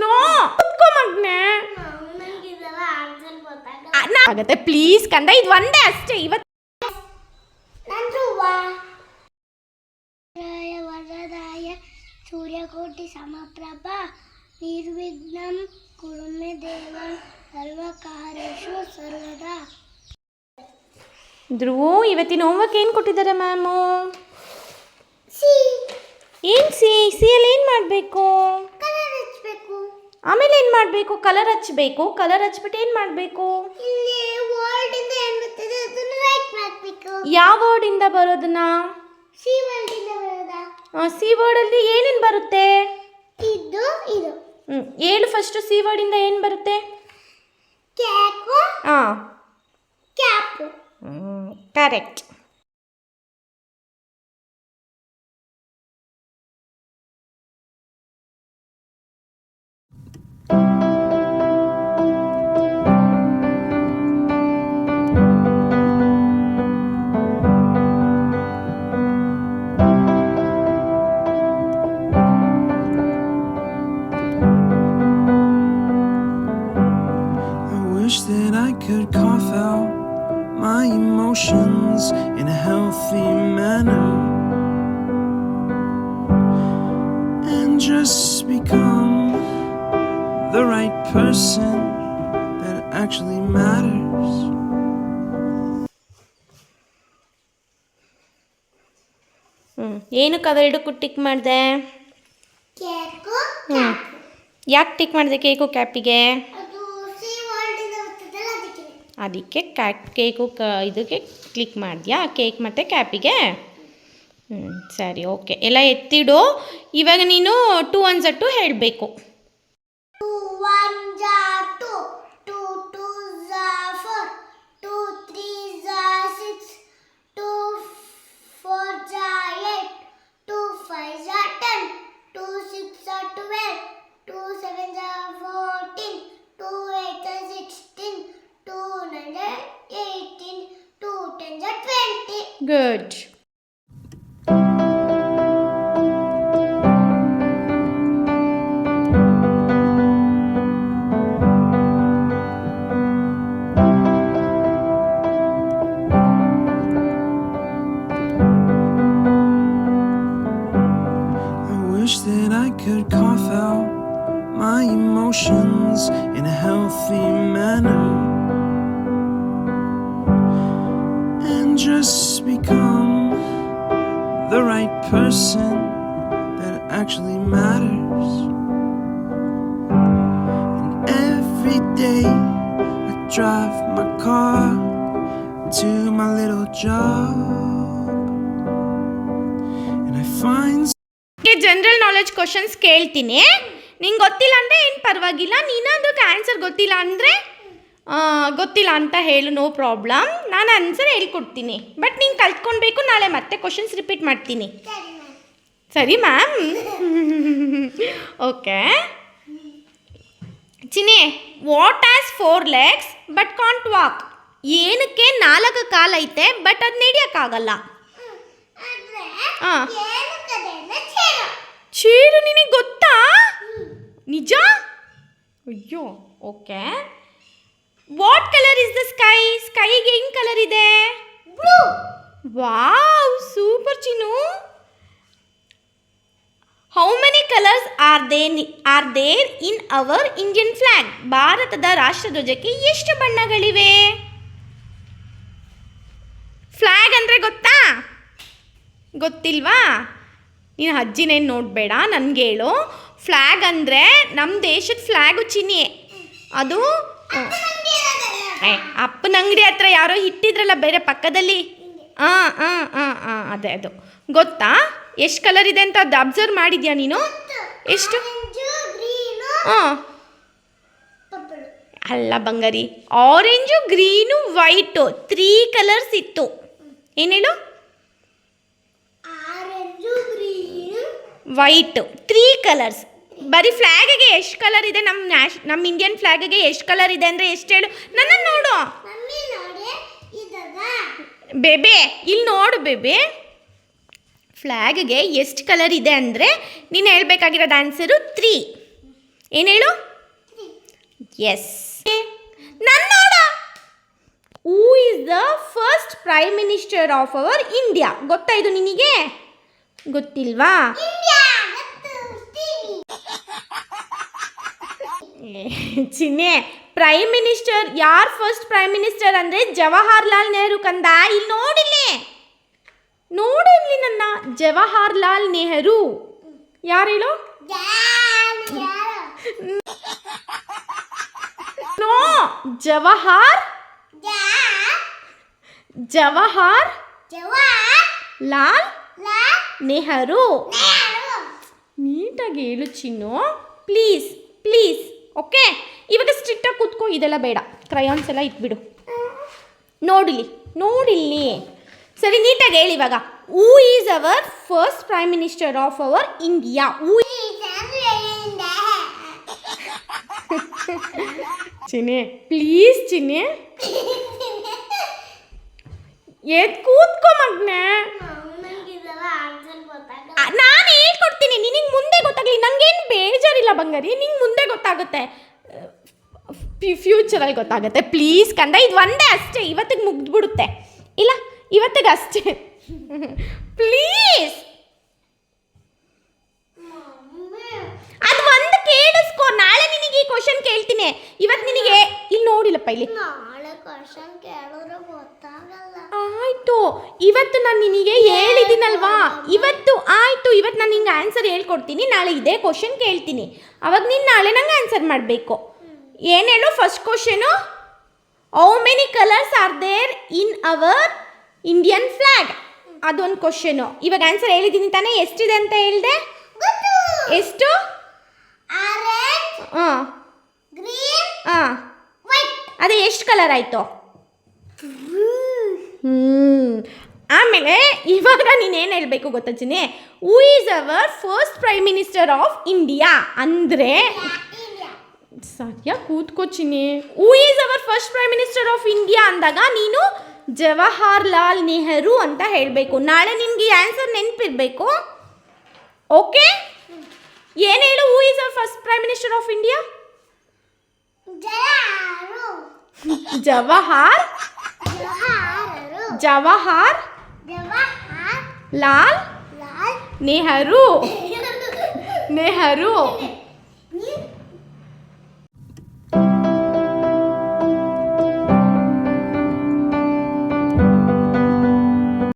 No. ಕುತ್ಕೋ ಮಗ್ನೆ ಆಗತ್ತೆ please ಕಂದ. ಇದು ಒಂದೇ ಅಷ್ಟೇ ಇವತ್ತು ವರದಾಯ ಸೂರ್ಯಕೋಟಿ ಸಮಪ್ರಭ ನಿರ್ವಿಘ್ನಂ ಕುರುಮೆ ದೇವ ಸರ್ವಕಾರೇಶು ಸರ್ವದಾ. ಧ್ರುವ ಇವತ್ತಿನ ಹೋಮ್ವರ್ಕ್ ಏನು ಕೊಟ್ಟಿದ್ದಾರೆ ಮ್ಯಾಮು? ಸಿ. ಏನು ಸಿ? ಸಿ ಅಲ್ಲಿ ಏನು ಮಾಡಬೇಕು? ಆಮೇಲೆ ಏನು ಮಾಡಬೇಕು? ಕಲರ್ ಹಚ್ಚಬೇಕು ಕಲರ್ ಹಚ್ಬಿಟ್ಟು ಏನು ಮಾಡಬೇಕು? ಇಲ್ಲಿ ವರ್ಡ್ ಇಂದ ಏನು ಬರ್ತದೆ ಅದನ್ನ ರೈಟ್ ಮಾಡ್ಬೇಕು. ಯಾವ ವರ್ಡಿಂದ ಬರೋದನ್ನ? ಸಿ ವರ್ಡ್ ಇಂದ ಬರೋದಾ? ಸಿ ವರ್ಡಲ್ಲಿ ಏನೇನು ಬರುತ್ತೆ? ಇದು ಇದು. ಏಳು ಹೇಳು ಫಸ್ಟು ಸಿ ವರ್ಡಿಂದ ಏನು ಬರುತ್ತೆ? ಕ್ಯಾಕು ಹಾಂ cap correct just become the right person that actually matters. ಹ್ಞೂ ಏನಕ್ಕೆ ಅವೆರಡಕ್ಕೂ ಟಿಕ್ ಮಾಡಿದೆ? ಹ್ಞೂ ಯಾಕೆ ಟಿಕ್ ಮಾಡಿದೆ ಕೇಕು ಕ್ಯಾಪಿಗೆ ಅದು ಸಿ ವರ್ಲ್ಡ್ ಇಂದ ಅದಕ್ಕೆ. ಅದಕ್ಕೆ ಕ್ಯಾಕ್ ಕೇಕು ಕ ಇದಕ್ಕೆ ಕ್ಲಿಕ್ ಮಾಡಿದ್ಯಾ? ಕೇಕ್ ಮತ್ತು ಕ್ಯಾಪಿಗೆ? ಹ್ಞೂ ಸರಿ ಓಕೆ. ಎಲ್ಲ ಎತ್ತಿಡು. ಇವಾಗ ನೀನು ಟೂ ಒನ್ ಟು ಹೇಳಬೇಕು. Two could cough out my emotions in a healthy manner and just become the right person that actually matters. And every day I drive my car to my little job general knowledge questions ಕೇಳ್ತೀನಿ. ನಿಂಗೆ ಗೊತ್ತಿಲ್ಲ ಅಂದರೆ ಏನು ಪರವಾಗಿಲ್ಲ ನೀನಾದ್ರೂ answer ಗೊತ್ತಿಲ್ಲ ಅಂದರೆ ಗೊತ್ತಿಲ್ಲ ಅಂತ ಹೇಳು ನೋ ಪ್ರಾಬ್ಲಮ್ ನಾನು ಆನ್ಸರ್ ಹೇಳ್ಕೊಡ್ತೀನಿ. ಬಟ್ ನೀನು ಕಲ್ತ್ಕೊಳ್ಬೇಕು ನಾಳೆ ಮತ್ತೆ ಕ್ವಶನ್ಸ್ ರಿಪೀಟ್ ಮಾಡ್ತೀನಿ. ಸರಿ ಮ್ಯಾಮ್ ಓಕೆ ಚಿನ್ನೆ what has four legs but can't walk ಏನಕ್ಕೆ ನಾಲ್ಕು ಕಾಲೈತೆ ಬಟ್ ಅದು ನಡೆಯೋಕ್ಕಾಗಲ್ಲ ಹಾಂ ಚೇರು ನಿನಗೆ ಗೊತ್ತಾ? ನಿಜ? ಅಯ್ಯೋ okay. What colour is the sky ಸ್ಕೈಗೆ ಹೆಂಗ್ ಕಲರ್ ಇದೆ? Wow super Chinnu how many colours are they are there in our Indian flag ಭಾರತದ ರಾಷ್ಟ್ರಧ್ವಜಕ್ಕೆ ಎಷ್ಟು ಬಣ್ಣಗಳಿವೆ? ಫ್ಲಾಗ್ ಅಂದರೆ ಗೊತ್ತಾ? ಗೊತ್ತಿಲ್ವಾ? ನೀನು ಅಜ್ಜಿನೇನು ನೋಡಬೇಡ ನನಗೆ ಹೇಳು ಫ್ಲ್ಯಾಗ್ ಅಂದರೆ ನಮ್ಮ ದೇಶದ ಫ್ಲ್ಯಾಗು ಚಿನಿ ಅದು ಅಪ್ಪನ ಅಂಗಡಿ ಹತ್ರ ಯಾರೋ ಇಟ್ಟಿದ್ರಲ್ಲ ಬೇರೆ ಪಕ್ಕದಲ್ಲಿ? ಹಾಂ ಹಾಂ ಹಾಂ ಹಾಂ ಅದೇ ಅದು. ಗೊತ್ತಾ? ಎಷ್ಟು ಕಲರ್ ಇದೆ ಅಂತ ಅದು ಅಬ್ಸರ್ವ್ ಮಾಡಿದ್ಯಾ ನೀನು? ಎಷ್ಟು? ಹಾಂ. ಅಲ್ಲ ಬಂಗಾರಿ orange green white three colours ಇತ್ತು. ಏನು ಹೇಳು orange green white. Three colours ಬರೀ ಫ್ಲ್ಯಾಗಿಗೆ ಎಷ್ಟು ಕಲರ್ ಇದೆ? ನಮ್ಮ ನ್ಯಾಷ್ ನಮ್ಮ ಇಂಡಿಯನ್ ಫ್ಲ್ಯಾಗಿಗೆ ಎಷ್ಟು ಕಲರ್ ಇದೆ ಅಂದರೆ ಎಷ್ಟು ಹೇಳು. ನನ್ನನ್ನು ನೋಡು. ಬೇಬೆ ಇಲ್ಲಿ ನೋಡು ಬೇಬೆ. ಫ್ಲ್ಯಾಗ್ಗೆ ಎಷ್ಟು ಕಲರ್ ಇದೆ ಅಂದರೆ ನೀನು ಹೇಳಬೇಕಾಗಿರೋದು ಆನ್ಸರು ತ್ರೀ ಏನು ಹೇಳು? ಎಸ್ ನನ್ನ ನೋಡ. Who is the first prime minister of our India ಗೊತ್ತಾ ಇದು ನಿನಗೆ? ಗೊತ್ತಿಲ್ವಾ ಇಂಡಿಯಾ ಗೊತ್ತು ಟಿವಿ ಚಿನ್ನೆ ಪ್ರೈಮ್ ಮಿನಿಸ್ಟರ್ ಯಾರು ಫಸ್ಟ್ ಪ್ರೈಮ್ ಮಿನಿಸ್ಟರ್ ಅಂದರೆ ಜವಾಹರ್ಲಾಲ್ ನೆಹರು ಕಂದ? ಇಲ್ಲಿ ನೋಡಿಲ್ಲಿ ನೋಡಿಲ್ಲಿ ನನ್ನ ಜವಾಹರ್ಲಾಲ್ ನೆಹರು. ಯಾರು ಹೇಳು? ನೋ, ಜವಾಹರ್? ಜವಾಹರ್? ಲಾಲ್? ನೆಹರು. ನೀಟಾಗಿ ಹೇಳು ಚಿನ್ನು. Please please okay? ಇವಾಗ ಸ್ಟ್ರಿಕ್ಟಾಗಿ ಕೂತ್ಕೋ ಇದೆಲ್ಲ ಬೇಡ. ಕ್ರಯಾನ್ಸ್ ಎಲ್ಲ ಇಟ್ಬಿಡು. ನೋಡಿಲಿ ನೋಡಿಲ್ಲಿ. ಸರಿ ನೀಟಾಗಿ ಹೇಳಿ ಇವಾಗ. Who is our first prime minister of our India who ಚಿನ್ನೆ. ಪ್ಲೀಸ್ ಚಿನ್ನೆ. ಎದ್ ಕೂತ್ಕೊ ಮಗ್ನೆ ನಾನು ಹೇಳ್ಕೊಡ್ತೀನಿ ನಿನಗೆ ಮುಂದೆ ಗೊತ್ತಾಗಲಿ ನನಗೇನು ಬೇಜಾರಿಲ್ಲ ಬಂಗಾರಿ ನಿಂಗೆ ಮುಂದೆ ಗೊತ್ತಾಗುತ್ತೆ. ಫ್ಯೂಚರಲ್ಲಿ ಗೊತ್ತಾಗುತ್ತೆ. ಪ್ಲೀಸ್ ಕಂದ ಇದು ಒಂದೇ ಅಷ್ಟೇ ಇವತ್ತಿಗೆ ಮುಗ್ದ್ಬಿಡುತ್ತೆ. ಇಲ್ಲ ಇವತ್ತಿಗೆ ಅಷ್ಟೇ. ಪ್ಲೀಸ್ ಅದು ಒಂದು ಕೇಳಿಸ್ಕೊ ನಾಳೆ ನಿನಗೆ ಈ ಕ್ವಶನ್ ಕೇಳ್ತೀನಿ. ಇವತ್ತು ನಿನಗೆ ಇಲ್ಲಿ ನೋಡಿಲ್ಲಪ್ಪ ಇಲ್ಲಿ. ಆಯ್ತು ಇವತ್ತು ನಾನು ನಿನಗೆ ಹೇಳಿದ್ದೀನಲ್ವಾ ಇವತ್ತು ಆಯಿತು ಇವತ್ತು ನಾನು ನಿಂಗೆ ಆನ್ಸರ್ ಹೇಳ್ಕೊಡ್ತೀನಿ ನಾಳೆ ಇದೇ ಕ್ವಶನ್ ಕೇಳ್ತೀನಿ. ಅವಾಗ ನೀನು ನಾಳೆ ನಂಗೆ ಆನ್ಸರ್ ಮಾಡಬೇಕು. ಏನು ಹೇಳು first question how many colours are there in our Indian flag ಅದೊಂದು ಕ್ವಶನು ಇವಾಗ ಆನ್ಸರ್ ಹೇಳಿದ್ದೀನಿ ತಾನೇ ಎಷ್ಟಿದೆ ಅಂತ ಹೇಳಿದೆ? ಎಷ್ಟು? ಹಾಂ. ಅದೇ ಎಷ್ಟು ಕಲರ್ ಆಯಿತು? ಹ್ಮ್. ಆಮೇಲೆ ಇವಾಗ ನೀನೇನು ಹೇಳಬೇಕು ಗೊತ್ತಾ ಚಿನ್ನಿ? Who is our first prime minister of India ಅಂದರೆ ಸತ್ಯ ಸರಿಯಾಗಿ ಕೂತ್ಕೋ Chini who is our first prime minister of India ಅಂದಾಗ ನೀನು ಜವಾಹರ್ಲಾಲ್ ನೆಹರು ಅಂತ ಹೇಳಬೇಕು. ನಾಳೆ ನಿಮಗೆ ಆನ್ಸರ್ ನೆನಪಿರಬೇಕು. ಓಕೆ ಏನು ಹೇಳು who is our first prime minister of India Jawahar. Jawahar? Jawahar Lal Lal Nehru Nehru